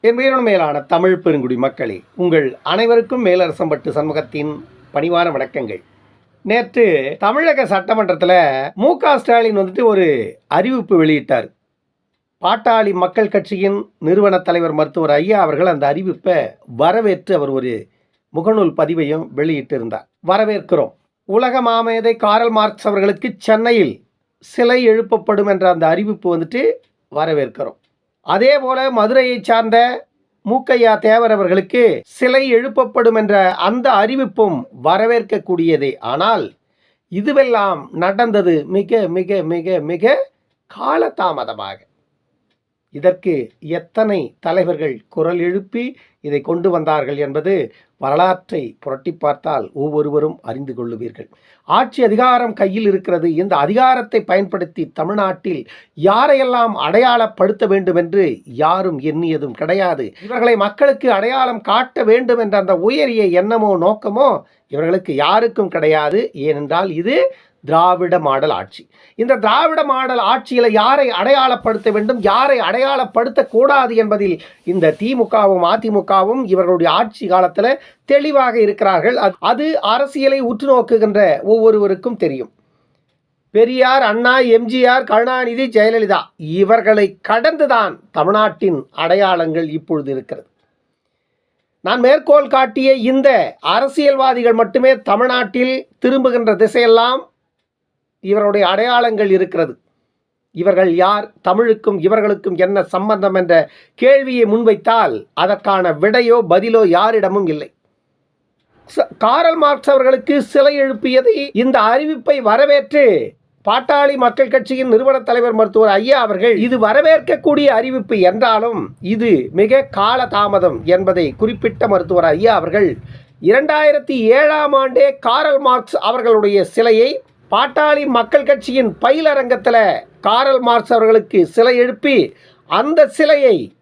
என் உயிரினும் மேலான தமிழ் பெருங்குடி மக்களே உங்கள் அனைவருக்கும் மேலரசம்பட்டு சண்முகத்தின் பணிவான வணக்கங்கள். நேற்று தமிழக சட்டமன்றத்தில் மு க ஸ்டாலின் வந்துட்டு ஒரு அறிவிப்பு வெளியிட்டார். பாட்டாளி மக்கள் கட்சியின் நிறுவன தலைவர் மருத்துவர் ஐயா அவர்கள் அந்த அறிவிப்பை வரவேற்று அவர் ஒரு முகநூல் பதிவையும் வெளியிட்டிருந்தார். வரவேற்கிறோம். உலக மாமேதை காரல் மார்க்ஸ் அவர்களுக்கு சென்னையில் சிலை எழுப்பப்படும் என்ற அந்த அறிவிப்பு வந்துட்டு வரவேற்கிறோம். அதே போல மதுரையை சார்ந்த மூக்கையா தேவர் அவர்களுக்கு சிலை எழுப்பப்படும் என்ற அந்த அறிவிப்பும் வரவேற்கக்கூடியதே. ஆனால் இதுவெல்லாம் நடந்தது மிக மிக மிக மிக காலதாமதமாக. இதற்கு எத்தனை தலைவர்கள் குரல் எழுப்பி இதை கொண்டு வந்தார்கள் என்பது வரலாற்றை புரட்டி பார்த்தால் ஒவ்வொருவரும் அறிந்து கொள்ளுவீர்கள். ஆட்சி அதிகாரம் கையில் இருக்கிறது. இந்த அதிகாரத்தை பயன்படுத்தி தமிழ்நாட்டில் யாரையெல்லாம் அடையாளப்படுத்த வேண்டும் என்று யாரும் எண்ணியதும் கிடையாது. இவர்களை மக்களுக்கு அடையாளம் காட்ட வேண்டும் என்ற அந்த உயரிய எண்ணமோ நோக்கமோ இவர்களுக்கு யாருக்கும் கிடையாது. ஏனென்றால் இது திராவிட மாடல் ஆட்சி. இந்த திராவிட மாடல் ஆட்சியில் யாரை அடையாளப்படுத்த வேண்டும் யாரை அடையாளப்படுத்தக்கூடாது என்பதில் இந்த திமுகவும் அதிமுகவும் இவர்களுடைய ஆட்சி காலத்தில் தெளிவாக இருக்கிறார்கள். அது- அது அரசியலை உற்று நோக்குகின்ற ஒவ்வொருவருக்கும் தெரியும். பெரியார் அண்ணா எம்ஜிஆர் கருணாநிதி ஜெயலலிதா இவர்களை கடந்துதான் தமிழ்நாட்டின் அடையாளங்கள் இப்பொழுது இருக்கிறது. நான் மேற்கோள் காட்டிய இந்த அரசியல்வாதிகள் மட்டுமே தமிழ்நாட்டில் திரும்புகின்ற திசையெல்லாம் இவருடைய அடையாளங்கள் இருக்கிறது. இவர்கள் யார்? தமிழுக்கும் இவர்களுக்கும் என்ன சம்பந்தம் என்ற கேள்வியை முன்வைத்தால் அதற்கான விடையோ பதிலோ யாரிடமும் இல்லை. ச- காரல் மார்க்ஸ் அவர்களுக்கு சிலை எழுப்பியதை இந்த அறிவிப்பை வரவேற்று பாட்டாளி மக்கள் கட்சியின் நிறுவன தலைவர் மருத்துவர் ஐயா அவர்கள் இது வரவேற்கக்கூடிய அறிவிப்பு என்றாலும் இது மிக கால தாமதம் என்பதை குறிப்பிட்ட மருத்துவர் ஐயா அவர்கள் இரண்டாயிரத்தி ஏழாம் ஆண்டே காரல் மார்க்ஸ் அவர்களுடைய சிலையை பாட்டாளி மக்கள் கட்சியின் பயிலரங்கத்தில் காரல் மார்க்ஸ் அவர்களுக்கு சிலை எழுப்பி அந்த சிலையை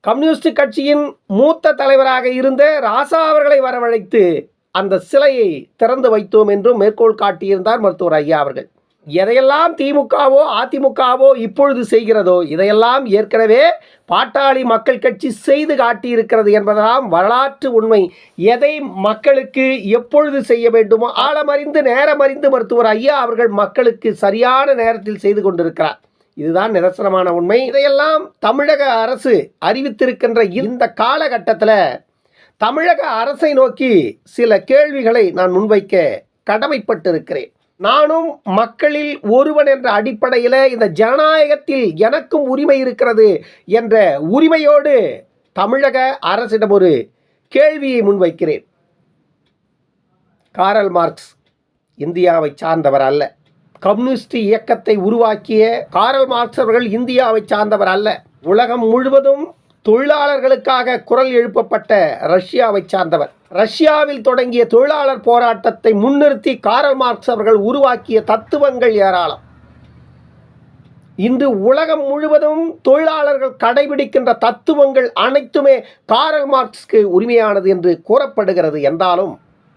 கம்யூனிஸ்ட் கட்சியின் மூத்த தலைவராக இருந்த ராசா அவர்களை வரவழைத்து அந்த சிலையை திறந்து வைத்தோம் என்றும் மேற்கோள் காட்டியிருந்தார் மருத்துவர் ஐயா அவர்கள். எதையெல்லாம் திமுகவோ அதிமுகவோ இப்பொழுது செய்கிறதோ இதையெல்லாம் ஏற்கனவே பாட்டாளி மக்கள் கட்சி செய்து காட்டியிருக்கிறது என்பதெல்லாம் வரலாற்று உண்மை. எதை மக்களுக்கு எப்பொழுது செய்ய வேண்டுமோ ஆழமறிந்து நேரமறிந்து மருத்துவர் ஐயா அவர்கள் மக்களுக்கு சரியான நேரத்தில் செய்து கொண்டிருக்கிறார். இதுதான் நிதர்சனமான உண்மை. இதையெல்லாம் தமிழக அரசு அறிவித்திருக்கின்ற இந்த காலகட்டத்தில் தமிழக அரசை நோக்கி சில கேள்விகளை நான் முன்வைக்க கடமைப்பட்டிருக்கிறேன். நானும் மக்களில் ஒருவன் என்ற அடிப்படையில் இந்த ஜனநாயகத்தில் எனக்கும் உரிமை இருக்கிறது என்ற உரிமையோடு தமிழக அரசிடம் ஒரு கேள்வியை முன்வைக்கிறேன். காரல் மார்க்ஸ் இந்தியாவை சார்ந்தவர் அல்ல. கம்யூனிஸ்ட் இயக்கத்தை உருவாக்கிய காரல் மார்க்ஸ் அவர்கள் இந்தியாவை சார்ந்தவர் அல்ல. உலகம் முழுவதும் தொழிலாளர்களுக்காக குரல் எழுப்பப்பட்ட ரஷ்யாவை சார்ந்தவர். ரஷ்யாவில் தொடங்கிய தொழிலாளர் போராட்டத்தை முன்னிறுத்தி காரல் மார்க்ஸ் அவர்கள் உருவாக்கிய தத்துவங்கள் ஏராளம். இன்று உலகம் முழுவதும் தொழிலாளர்கள் கடைபிடிக்கின்ற தத்துவங்கள் அனைத்துமே காரல் மார்க்ஸ்க்கு உரிமையானது என்று கூறப்படுகிறது என்றாலும்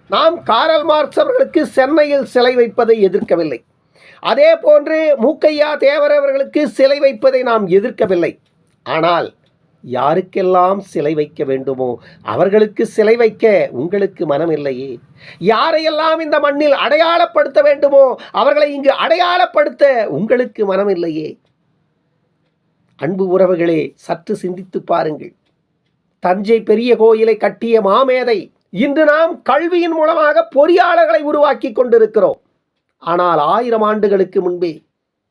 நாம் காரல் மார்க்ஸ் அவர்களுக்கு சென்னையில் சிலை வைப்பதை எதிர்க்கவில்லை. அதே போன்று மூக்கையா தேவர் அவர்களுக்கு சிலை வைப்பதை நாம் எதிர்க்கவில்லை. ஆனால் யாருக்கெல்லாம் சிலை வைக்க வேண்டுமோ அவர்களுக்கு சிலை வைக்க உங்களுக்கு மனம் இல்லையே யாரையெல்லாம் இந்த மண்ணில் அடையாளப்படுத்த வேண்டுமோ அவர்களை இங்கு அடையாளப்படுத்த உங்களுக்கு மனம் இல்லையே அன்பு உறவுகளே சற்று சிந்தித்து பாருங்கள். தஞ்சை பெரிய கோயிலை கட்டிய மாமேதை இன்று நாம் கல்வியின் மூலமாக பொறியாளர்களை உருவாக்கி கொண்டிருக்கிறோம். ஆனால் ஆயிரம் ஆண்டுகளுக்கு முன்பே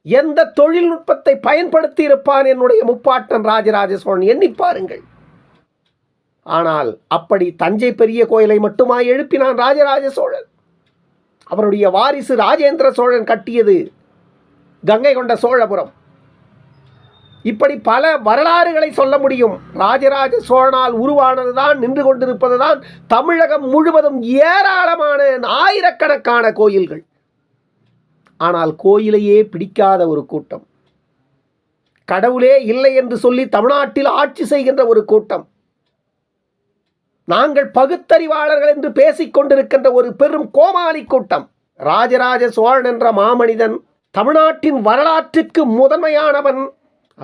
எந்த தொழில்நுட்பத்தை பயன்படுத்தி இருப்பான் என்னுடைய முப்பாட்டன் ராஜராஜ சோழன் எண்ணி பாருங்கள். ஆனால் அப்படி தஞ்சை பெரிய கோயிலை மட்டுமா எழுப்பினான் ராஜராஜ சோழன் அவருடைய வாரிசு ராஜேந்திர சோழன் கட்டியது கங்கை கொண்ட சோழபுரம். இப்படி பல வரலாறுகளை சொல்ல முடியும். ராஜராஜ சோழனால் உருவானது தான் நின்று கொண்டிருப்பதுதான் தமிழகம் முழுவதும் ஏராளமான ஆயிரக்கணக்கான கோயில்கள். ஆனால் கோயிலையே பிடிக்காத ஒரு கூட்டம். கடவுளே இல்லை என்று சொல்லி தமிழ்நாட்டில் ஆட்சி செய்கின்ற ஒரு கூட்டம். நாங்கள் பகுத்தறிவாளர்கள் என்று பேசிக்கொண்டிருக்கின்ற ஒரு பெரும் கோமாளி கூட்டம். ராஜராஜ சோழன் என்ற மாமனிதன் தமிழ்நாட்டின் வரலாற்றுக்கு முதன்மையானவன்.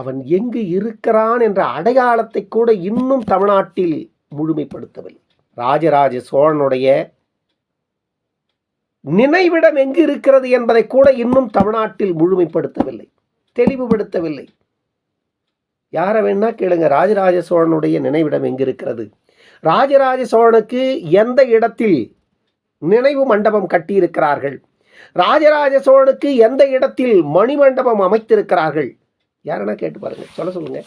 அவன் எங்கு இருக்கிறான் என்ற அடையாளத்தை கூட இன்னும் தமிழ்நாட்டில் முழுமைப்படுத்தவில்லை. ராஜராஜ சோழனுடைய நினைவிடம் எங்கு இருக்கிறது என்பதை கூட இன்னும் தமிழ்நாட்டில் முழுமைப்படுத்தவில்லை தெளிவுபடுத்தவில்லை. யாரை வேணா கேளுங்க ராஜராஜ சோழனுடைய நினைவிடம் எங்கு இருக்கிறது? ராஜராஜ சோழனுக்கு எந்த இடத்தில் நினைவு மண்டபம் கட்டியிருக்கிறார்கள்? ராஜராஜ சோழனுக்கு எந்த இடத்தில் மணிமண்டபம் அமைத்திருக்கிறார்கள்? யாருன்னா கேட்டு பாருங்க சொல்ல சொல்லுங்கள்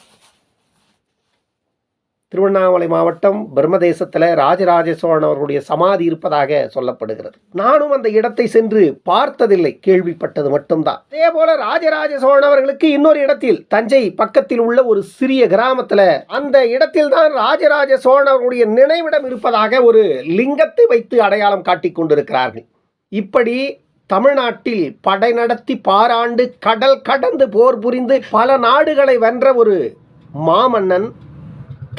திருவண்ணாமலை மாவட்டம் பிரம்மதேசத்தில் ராஜராஜ சோழன் அவர்களுடைய சமாதி இருப்பதாக சொல்லப்படுகிறது. நானும் அந்த இடத்தை சென்று பார்த்ததில்லை கேள்விப்பட்டது மட்டும்தான். அதே போல ராஜராஜ சோழன் அவர்களுக்கு இன்னொரு இடத்தில் தஞ்சை பக்கத்தில் உள்ள ஒரு சிறிய கிராமத்தில் அந்த இடத்தில் தான் ராஜராஜ சோழன் அவர்களுடைய நினைவிடம் இருப்பதாக ஒரு லிங்கத்தை வைத்து அடையாளம் காட்டிக் கொண்டிருக்கிறார்கள். இப்படி தமிழ்நாட்டில் படை நடத்தி பாராண்டு கடல் கடந்து போர் புரிந்து பல நாடுகளை வென்ற ஒரு மாமன்னன்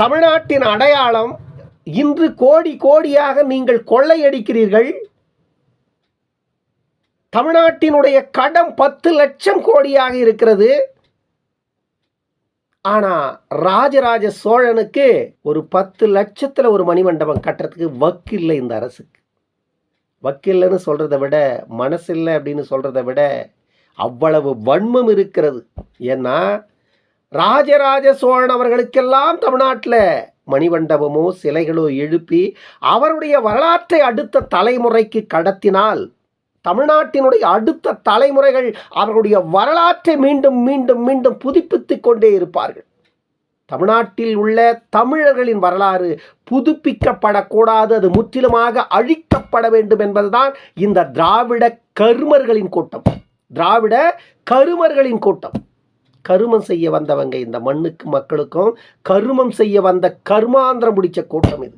தமிழ்நாட்டின் அடையாளம் இன்று கோடி கோடியாக நீங்கள் கொள்ளையடிக்கிறீர்கள். தமிழ்நாட்டினுடைய கடன் பத்து லட்சம் கோடியாக இருக்கிறது. ஆனால் ராஜராஜ சோழனுக்கு ஒரு பத்து லட்சத்தில் ஒரு மணிமண்டபம் கட்டுறதுக்கு வக்கில்லை இந்த அரசுக்கு. வக்கில்லைன்னு சொல்கிறத விட மனசில்லை அப்படின்னு சொல்கிறத விட அவ்வளவு வன்மம் இருக்கிறது. ஏன்னா ராஜராஜ சோழன் அவர்களுக்கெல்லாம் தமிழ்நாட்டில் மணிமண்டபமோ சிலைகளோ எழுப்பி அவருடைய வரலாற்றை அடுத்த தலைமுறைக்கு கடத்தினால் தமிழ்நாட்டினுடைய அடுத்த தலைமுறைகள் அவர்களுடைய வரலாற்றை மீண்டும் மீண்டும் மீண்டும் புதுப்பித்துக் கொண்டே இருப்பார்கள். தமிழ்நாட்டில் உள்ள தமிழர்களின் வரலாறு புதுப்பிக்கப்படக்கூடாது அது முற்றிலுமாக அழிக்கப்பட வேண்டும் என்பதுதான் இந்த திராவிட கருமர்களின் கூட்டம். திராவிட கருமர்களின் கூட்டம். கருமம் செய்ய வந்தவங்க இந்த மண்ணுக்கு மக்களுக்கும் கருமம் செய்ய வந்த கர்மாந்திரம் பிடிச்ச கூட்டம் இது.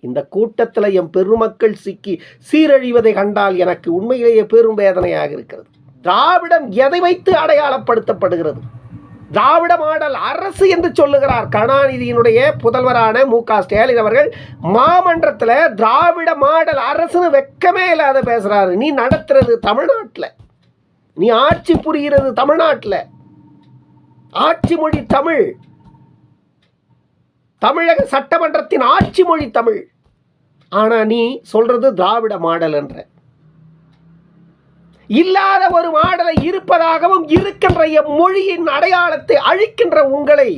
இந்த கூட்டத்தில் என் பெருமக்கள் சிக்கி சீரழிவதை கண்டால் எனக்கு உண்மையிலேயே பெரும் வேதனையாக இருக்கிறது. திராவிடம் எதை வைத்து அடையாளப்படுத்தப்படுகிறது? திராவிட மாடல் அரசு என்று சொல்லுகிறார் கருணாநிதியினுடைய புதல்வரான மு க ஸ்டாலின் அவர்கள். மாமன்றத்தில் திராவிட மாடல் அரசுன்னு வெக்கமே இல்லாத பேசுகிறாரு நீ நடத்துறது தமிழ்நாட்டில். நீ ஆட்சி புரிகிறது தமிழ்நாட்டில். ஆட்சி மொழி தமிழ். தமிழக சட்டமன்றத்தின் ஆட்சி மொழி தமிழ். ஆனா நீ சொல்றது திராவிட மாடல் என்ற. இல்லாத ஒரு மாடலை இருப்பதாகவும் இருக்கின்ற மொழியின் அடையாளத்தை அழிக்கின்ற உங்களை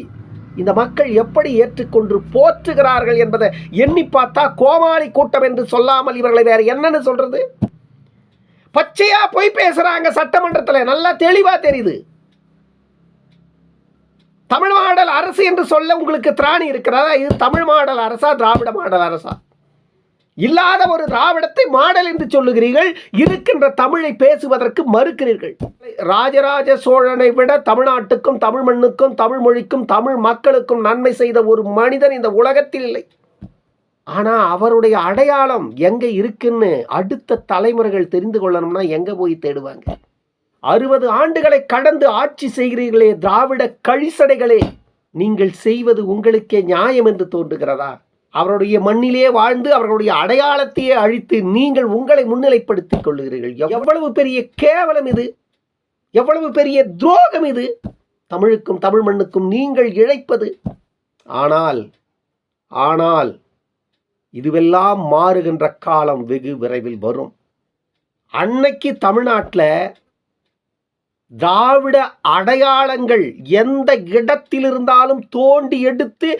இந்த மக்கள் எப்படி ஏற்றுக்கொண்டு போற்றுகிறார்கள் என்பதை எண்ணி பார்த்தா கோமாளி கூட்டம் என்று சொல்லாமல் இவர்களை வேற என்னன்னு சொல்றது? பச்சையா போய் பேசுறாங்க சட்டமன்றத்தில். நல்லா தெளிவா தெரியுது. தமிழ் மாடல் அரசு என்று சொல்ல உங்களுக்கு திராணி இருக்கிறதா? இது தமிழ் மாடல் அரசா திராவிட மாடல் அரசா? இல்லாத ஒரு திராவிடத்தை மாடல் என்று சொல்லுகிறீர்கள் இருக்கின்ற தமிழை பேசுவதற்கு மறுக்கிறீர்கள். ராஜராஜ சோழனை விட தமிழ்நாட்டுக்கும் தமிழ் மண்ணுக்கும் தமிழ் மொழிக்கும் தமிழ் மக்களுக்கும் நன்மை செய்த ஒரு மனிதன் இந்த உலகத்தில் இல்லை. ஆனால் அவருடைய அடையாளம் எங்கே இருக்குன்னு அடுத்த தலைமுறைகள் தெரிந்து கொள்ளணும்னா எங்கே போய் தேடுவாங்க? அறுபது ஆண்டுகளை கடந்து ஆட்சி செய்கிறீர்களே திராவிட கழிசடைகளே நீங்கள் செய்வது உங்களுக்கே நியாயம் என்று தோன்றுகிறதா? அவருடைய மண்ணிலே வாழ்ந்து அவர்களுடைய அடையாளத்தையே அழித்து நீங்கள் உங்களை முன்னிலைப்படுத்திக் கொள்கிறீர்கள் எவ்வளவு பெரிய கேவலம் இது! எவ்வளவு பெரிய துரோகம் இது! தமிழுக்கும் தமிழ் மண்ணுக்கும் நீங்கள் இழைப்பது! ஆனால் ஆனால் இதுவெல்லாம் மாறுகின்ற காலம் வெகு விரைவில் வரும். அன்னைக்கு தமிழ்நாட்டில் திராவிட அடையாளங்கள் எந்த இடத்தில் இருந்தாலும் தோண்டி எடுத்து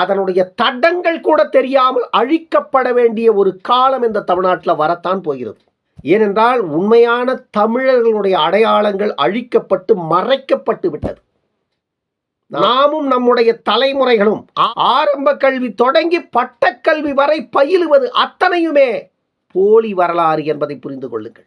அதனுடைய தடங்கள் கூட தெரியாமல் அழிக்கப்பட வேண்டிய ஒரு காலம் இந்த தமிழ்நாட்டில் வரத்தான் போகிறது. ஏனென்றால் உண்மையான தமிழர்களுடைய அடையாளங்கள் அழிக்கப்பட்டு மறைக்கப்பட்டு விட்டது. நாமும் நம்முடைய தலைமுறைகளும் ஆரம்ப கல்வி தொடங்கி பட்டக்கல்வி வரை பயிலுவது அத்தனையுமே போலி வரலாறு என்பதை புரிந்து கொள்ளுங்கள்.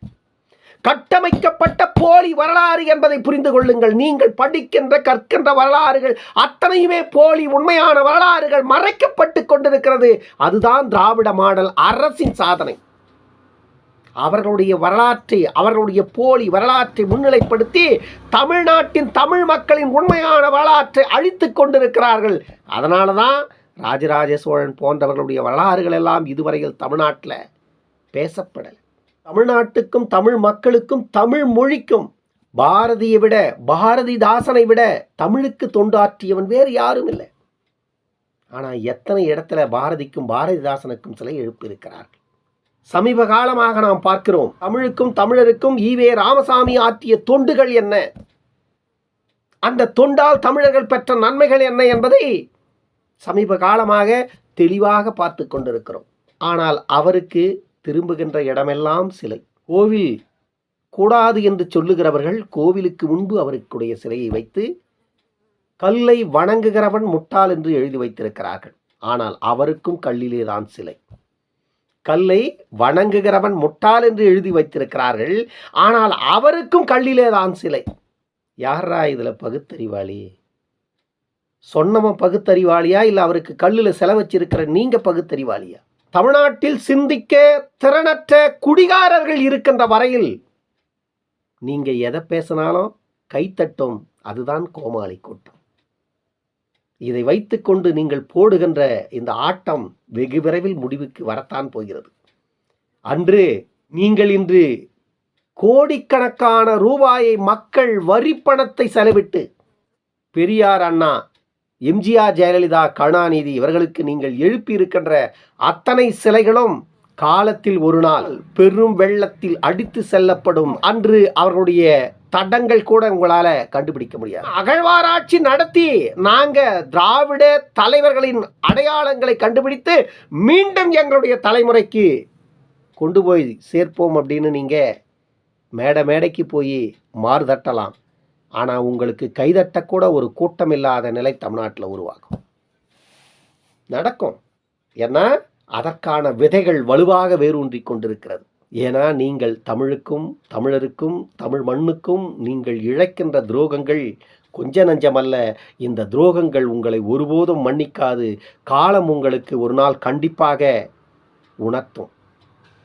கட்டமைக்கப்பட்ட போலி வரலாறு என்பதை புரிந்து கொள்ளுங்கள். நீங்கள் படிக்கின்ற கற்கின்ற வரலாறுகள் அத்தனையுமே போலி உண்மையான வரலாறுகள் மறைக்கப்பட்டு கொண்டிருக்கிறது. அதுதான் திராவிட மாடல் அரசின் சாதனை. அவர்களுடைய வரலாற்றை அவர்களுடைய போலி வரலாற்றை முன்னிலைப்படுத்தி தமிழ்நாட்டின் தமிழ் மக்களின் உண்மையான வரலாற்றை அழித்துக் கொண்டிருக்கிறார்கள். அதனால தான் ராஜராஜ சோழன் போன்றவர்களுடைய வரலாறுகள் எல்லாம் இதுவரையில் தமிழ்நாட்டில் பேசப்படலை. தமிழ்நாட்டுக்கும் தமிழ் மக்களுக்கும் தமிழ் மொழிக்கும் பாரதியை விட பாரதிதாசனை விட தமிழுக்கு தொண்டாற்றியவன் வேறு யாரும் இல்லை. ஆனால் எத்தனை இடத்துல பாரதிக்கும் பாரதிதாசனுக்கும் சிலை எழுப்பியிருக்கிறார்கள்? சமீப காலமாக நாம் பார்க்கிறோம் தமிழுக்கும் தமிழருக்கும் ஈவே ராமசாமி ஆற்றிய தொண்டுகள் என்ன? அந்த தொண்டால் தமிழர்கள் பெற்ற நன்மைகள் என்ன என்பதை சமீப காலமாக தெளிவாக பார்த்து கொண்டிருக்கிறோம். ஆனால் அவருக்கு திரும்புகின்ற இடமெல்லாம் சிலை. கோவில் கூடாது என்று சொல்லுகிறவர்கள் கோவிலுக்கு முன்பு அவருக்குடைய சிலையை வைத்து கல்லை வணங்குகிறவன் முட்டாள் என்று எழுதி வைத்திருக்கிறார்கள். ஆனால் அவருக்கும் கல்லிலே தான் சிலை. கல்லை வணங்குகிறவன் முட்டாள் என்று எழுதி வைத்திருக்கிறார்கள். ஆனால் அவருக்கும் கல்லிலே தான் சிலை. யாரா இதில் பகுத்தறிவாளி? சொன்னவன் பகுத்தறிவாளியா? இல்லை அவருக்கு கல்லில் செலவச்சிருக்கிற நீங்கள் பகுத்தறிவாளியா? தமிழ்நாட்டில் சிந்திக்க திறனற்ற குடிகாரர்கள் இருக்கின்ற வரையில் நீங்க எதை பேசினாலும் கைத்தட்டும் அதுதான் கோமாளி கூட்டம். இதை வைத்துக்கொண்டு நீங்கள் போடுகின்ற இந்த ஆட்டம் வெகு விரைவில் முடிவுக்கு வரத்தான் போகிறது. அன்று நீங்கள் இன்று கோடிக்கணக்கான ரூபாயை மக்கள் வரி பணத்தை செலவிட்டு பெரியார் அண்ணா எம்ஜிஆர் ஜெயலலிதா கருணாநிதி இவர்களுக்கு நீங்கள் எழுப்பியிருக்கின்ற அத்தனை சிலைகளும் காலத்தில் ஒரு நாள் பெரும் வெள்ளத்தில் அடித்து செல்லப்படும். அன்று அவர்களுடைய தடங்கள் கூட உங்களால கண்டுபிடிக்க முடியாது. அகழ்வாராய்ச்சி நடத்தி நாங்க திராவிட தலைவர்களின் அடையாளங்களை கண்டுபிடித்து மீண்டும் எங்களுடைய தலைமுறைக்கு கொண்டு போய் சேர்ப்போம் அப்படின்னு நீங்க மேடை மேடைக்கு போய் மாறுதட்டலாம் ஆனால் உங்களுக்கு கைதட்டக்கூட ஒரு கூட்டம் இல்லாத நிலை தமிழ்நாட்டில் உருவாகும். நடக்கும். ஏன்னா அதற்கான விதைகள் வலுவாக வேரூன்றி கொண்டிருக்கிறது. ஏன்னா நீங்கள் தமிழுக்கும் தமிழருக்கும் தமிழ் மண்ணுக்கும் நீங்கள் இழைக்கின்ற துரோகங்கள் கொஞ்ச நஞ்சமல்ல. இந்த துரோகங்கள் உங்களை ஒருபோதும் மன்னிக்காது. காலம் உங்களுக்கு ஒரு நாள் கண்டிப்பாக உணர்த்தும்.